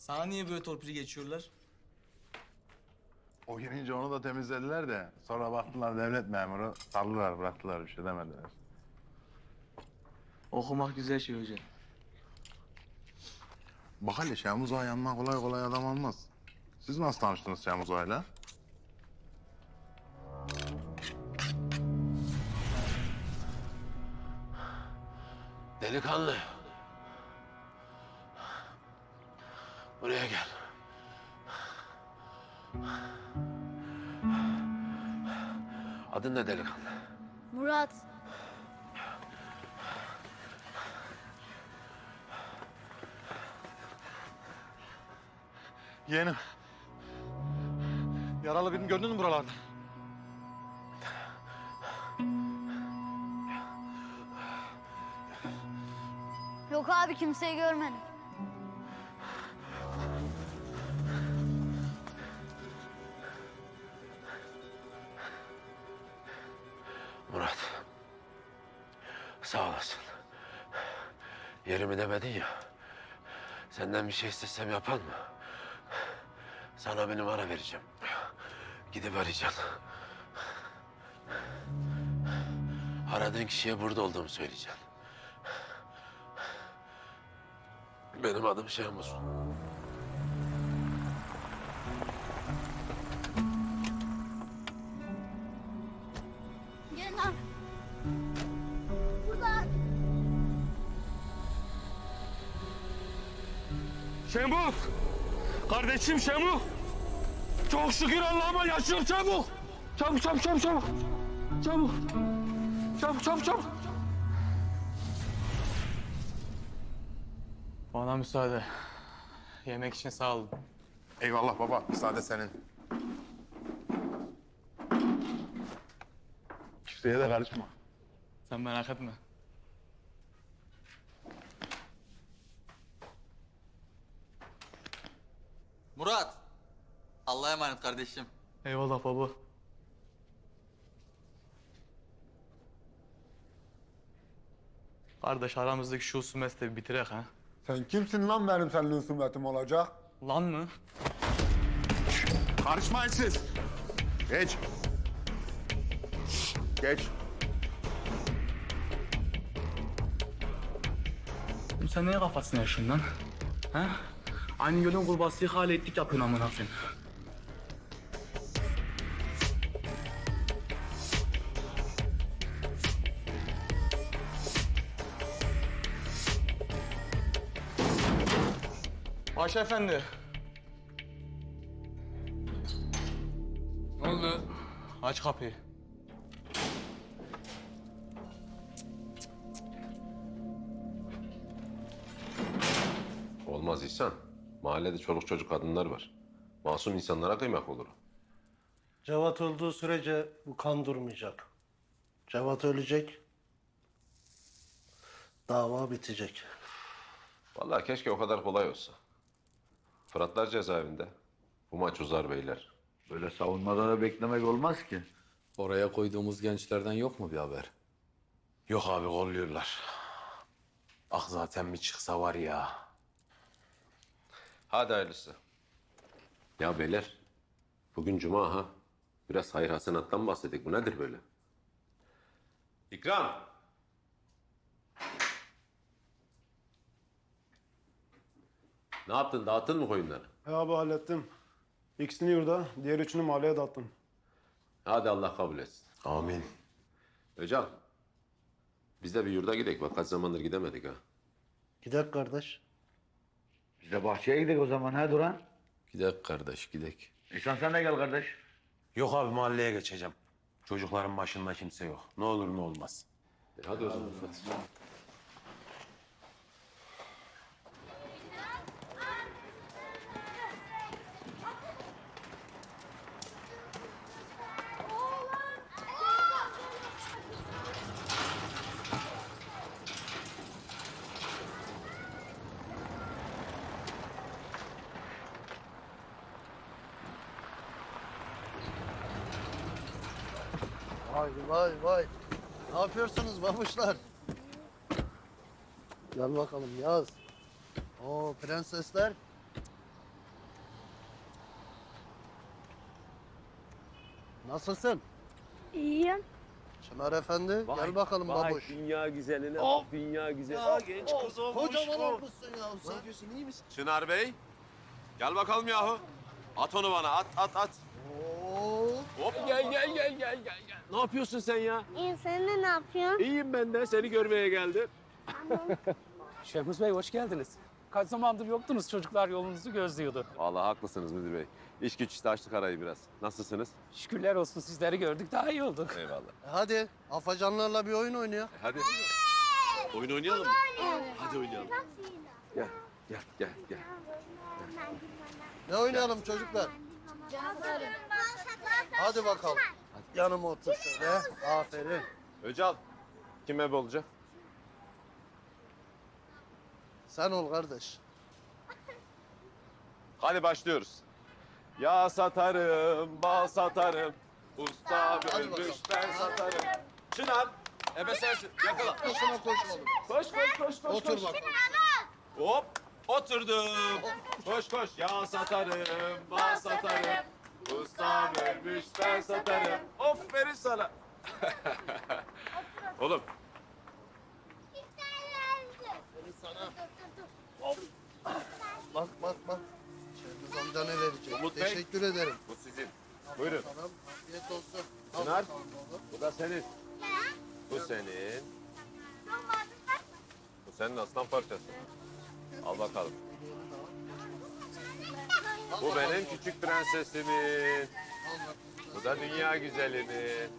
Sana niye böyle torpili geçiyorlar? O girince onu da temizlediler de sonra baktılar devlet memuru sallılar bıraktılar bir şey demediler. Okumak güzel şey hocam. Bak hele Şemuz Ağa yanına kolay kolay adam almaz. Siz nasıl tanıştınız Şemuz Ağa'yla? Delikanlı. Buraya gel. Adın ne delikanlı? Murat. Yeğenim. Yaralı birini gördün mü buralarda? Yok abi kimseyi görmedim. Sağ olasın. Yerimi demedin ya. Senden bir şey istesem yapan mı? Sana bir numara vereceğim. Gidip arayacaksın. Aradığın kişiye burada olduğumu söyleyeceksin. Benim adım Şemuz. Şemuk! Kardeşim Şemuk! Çok şükür Allah'ıma yaşıyor çabuk! Çabuk çabuk çabuk çabuk! Çabuk! Çabuk çabuk çabuk! Bana müsaade. Yemek için sağ olun. Eyvallah baba müsaade senin. Kimseye de karışma. Sen merak etme. Murat. Allah'a emanet kardeşim. Eyvallah baba. Kardeş aramızdaki şu husumet de bir bitirek ha. Sen kimsin lan benim seninle husumetim olacak? Lan mı? Karışmayın siz. Geç. Geç. Sen neye kafasını yaşıyorsun lan? Ha? Aynı gölün kurbağası hale ettik yapıyorsun amına koyayım. Paşa efendi. Ne oldu? Aç kapıyı. Olmaz İhsan. Mahallede çoluk çocuk kadınlar var. Masum insanlara kıymak olur. Cevat öldüğü sürece bu kan durmayacak. Cevat ölecek. Dava bitecek. Vallahi keşke o kadar kolay olsa. Fıratlar cezaevinde. Bu maç uzar beyler. Böyle savunmada da beklemek olmaz ki. Oraya koyduğumuz gençlerden yok mu bir haber? Yok abi kolluyorlar. Ah zaten bir çıksa var ya. Hadi hayırlısı. Ya beyler. Bugün cuma ha. Biraz hayır hasenattan bahsettik. Bu nedir böyle? İkram. Ne yaptın? Dağıttın mı koyunları? He abi hallettim. İkisini yurda, diğer üçünü mahalleye dağıttım. Hadi Allah kabul etsin. Amin. Hocam. Biz de bir yurda gidelim. Bak kaç zamandır gidemedik ha. Gider kardeş. Biz de bahçeye gidelim o zaman ha Duran. Gidek kardeş gidek. İhsan sen de gel kardeş. Yok abi mahalleye geçeceğim. Çocukların başında kimse yok. Ne olur ne olmaz. E hadi o zaman. Vay vay vay. Ne yapıyorsunuz babuşlar? Gel bakalım yaz. O prensesler. Nasılsın? İyiyim. Çınar Efendi vay, gel bakalım vay, babuş. Dünya güzeline oh. dünya güzeli. Ya genç oh, kız olmuş. Kocaman olmuşsun ya. Sen diyorsun iyi misin? Çınar Bey gel bakalım yahu. At onu bana at at at. Hop gel gel gel gel gel. gel. Ne yapıyorsun sen ya? İyi sen de ne yapıyorsun? İyiyim ben de seni görmeye geldim. Şehmuz Bey hoş geldiniz. Kaç zamandır yoktunuz çocuklar yolunuzu gözlüyordu. Vallahi haklısınız müdür bey. İş güç işte açtık arayı biraz. Nasılsınız? Şükürler olsun sizleri gördük daha iyi olduk. Eyvallah. E hadi afacanlarla bir oyun oynuyor. Hadi. Oyun oynayalım mı? Hadi oynayalım. Gel gel gel gel. Ne oynayalım çocuklar? Hadi bakalım. Yanıma otur şöyle. Aferin. Öcal. Kim ebe olacak? Sen ol kardeş. Hadi başlıyoruz. Ya satarım, bal satarım. Usta Hadi bakalım. bölmüş ben satarım. Çınar, ebe sensin. Yakala. Koşuna koş oğlum. Koş koş koş koş. Otur koş. bakalım. Hop, oturdum. Koş koş. Ya satarım, bal satarım. Usta bölmüş ben satarım. Aferin sana. Oğlum, Bak bak bak. Şehmuz amca ne verecek? Umut Bey. Teşekkür ederim. bu sizin. Buyurun. Tamam. Afiyet olsun. Al Çınar. bakalım oğlum. Bu da senin. Bu senin. Bu senin aslan parçası. Al bakalım. Bu benim küçük prensesimin. Bu da dünya güzelinin.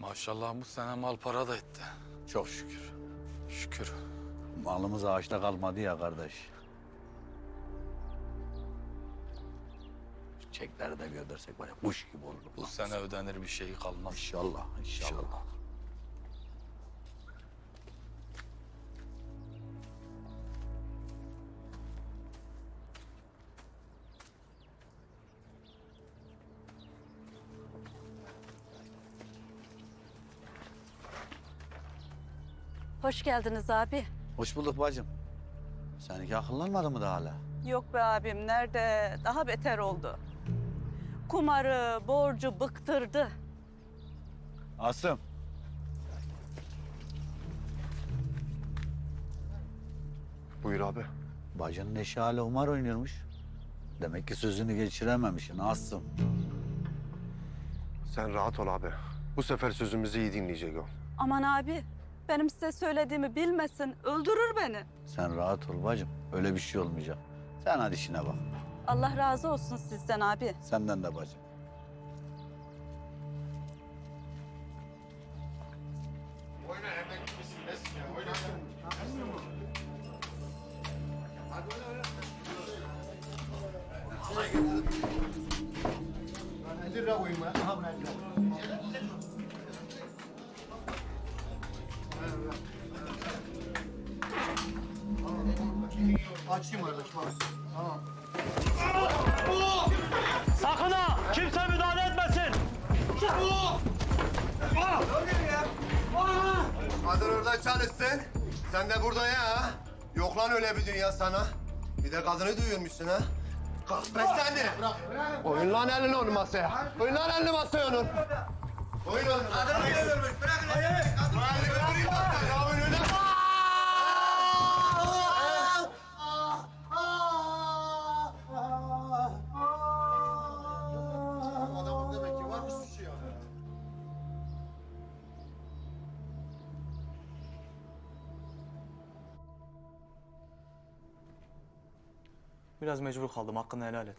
Maşallah bu sene mal para da etti. Çok şükür. Şükür. Malımız ağaçta kalmadı ya kardeş. Çekleri de göndersek var ya kuş gibi olur. Bu sene ödenir bir şey kalmaz. İnşallah, inşallah. Hoş geldiniz abi. Hoş bulduk bacım. Seninki akıllanmadı mı daha hala? Yok be abim nerede? Daha beter oldu. Kumarı, borcu bıktırdı. Asım. Buyur abi. Bacının eşi hala umar oynuyormuş. Demek ki sözünü geçirememişsin Asım. Sen rahat ol abi. Bu sefer sözümüzü iyi dinleyecek o. Aman abi benim size söylediğimi bilmesin. Öldürür beni. Sen rahat ol bacım. Öyle bir şey olmayacak. Sen hadi işine bak. Allah razı olsun sizden abi. Senden de bacım. Açayım kardeş bak. Tamam. Kadın orada çalışsın. Sen de burada ya. Yok lan öyle bir dünya sana. Bir de kadını duyuyormuşsun ha. Kalk be sen de. Oyun lan elini onu masaya. Oyun lan elini masaya onun. Oyun onu. Kadını duyuyormuş. Bırakın. Kadını duyuyormuş. Biraz mecbur kaldım hakkını helal et.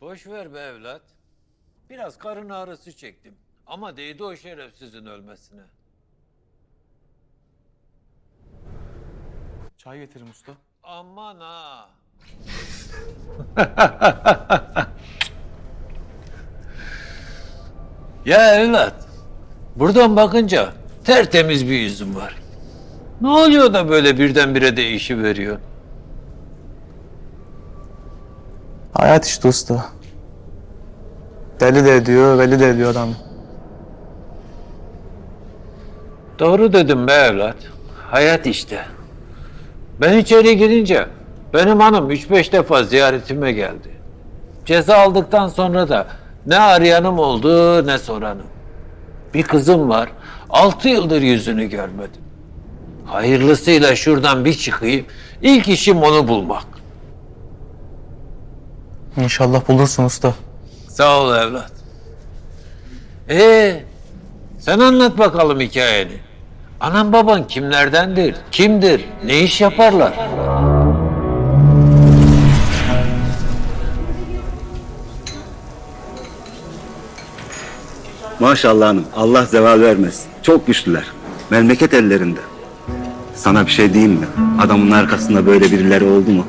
Boş ver be evlat. Biraz karın ağrısı çektim. Ama değdi o şerefsizin ölmesine. Çay getirin usta. Aman ha. ya evlat. Buradan bakınca tertemiz bir yüzün var. Ne oluyor da böyle birdenbire değişi veriyor? Hayat işte usta. Deli de ediyor, veli de ediyor adam. Doğru dedim be evlat. Hayat işte. Ben içeri girince benim hanım üç beş defa ziyaretime geldi. Ceza aldıktan sonra da ne arayanım oldu ne soranım. Bir kızım var. Altı yıldır yüzünü görmedim. Hayırlısıyla şuradan bir çıkayım. İlk işim onu bulmak. İnşallah bulursun usta. Sağ ol evlat. Ee, sen anlat bakalım hikayeni. Anan baban kimlerdendir? Kimdir? Ne iş yaparlar? Maşallah hanım. Allah zeval vermez. Çok güçlüler. Memleket ellerinde. Sana bir şey diyeyim mi? Adamın arkasında böyle birileri oldu mu?